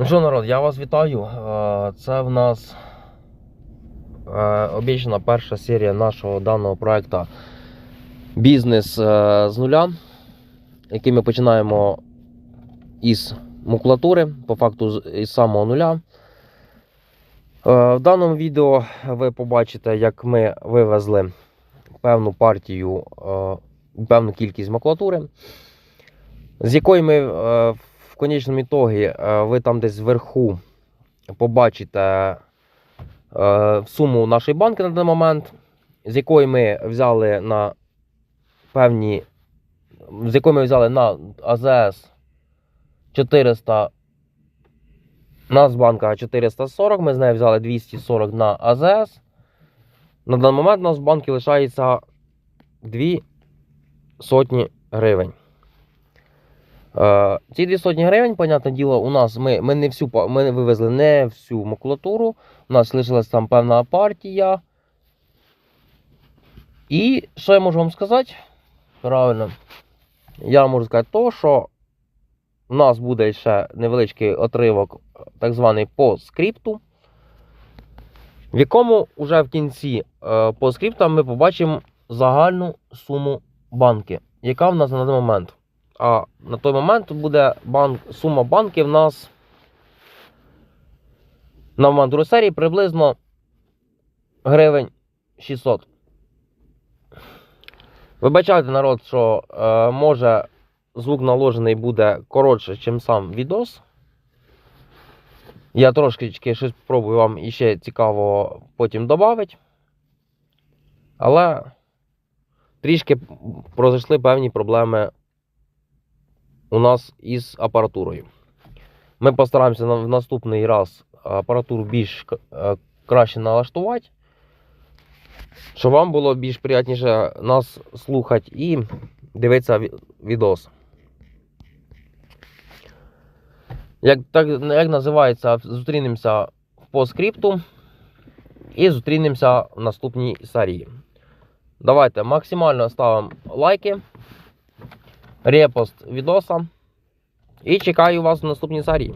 Ну що, народ, я вас вітаю. Е, Це в нас е, обіцяна перша серія нашого даного проекту Бізнес е, з нуля, який ми починаємо із макулатури, по факту із самого нуля. В даному відео ви побачите, як ми вивезли певну партію, певну кількість макулатури, з якої ми конечному ітогі е, ви там десь зверху побачите е, суму нашої банки на даний момент, з якої ми взяли на певні, з якої ми взяли на АЗС 400, Нацбанка 440, ми з неї взяли 240 на АЗС. На даний момент у нас в банку лишається 2 сотні гривень. Е, ці 2 сотні гривень, понятне діло, у нас ми, ми не всю ми вивезли не всю макулатуру. У нас лишилась там певна партія. І що я можу вам сказати? Правильно. Я можу сказати то, що у нас буде ще невеличкий отривок, так званий по скрипту, в якому вже в кінці е, по скриптам ми побачимо загальну суму банки, яка в нас на даний момент. А на той момент буде банк, сума банки в нас на момент приблизно гривень 600. Вибачайте, народ, що е, може звук наложений буде коротше, ніж сам відос. Я трошки щось спробую вам іще цікавого потім додати. Але трішки пройшли певні проблеми у нас із апаратурою. Ми постараємося в наступний раз апаратуру більш е, краще налаштувати, щоб вам було більш приятніше нас слухати і дивитися ві- відос. Як, так, як називається, зустрінемося по скрипту і зустрінемося в наступній серії. Давайте максимально ставимо лайки репост відоса. І чекаю вас в наступній серії.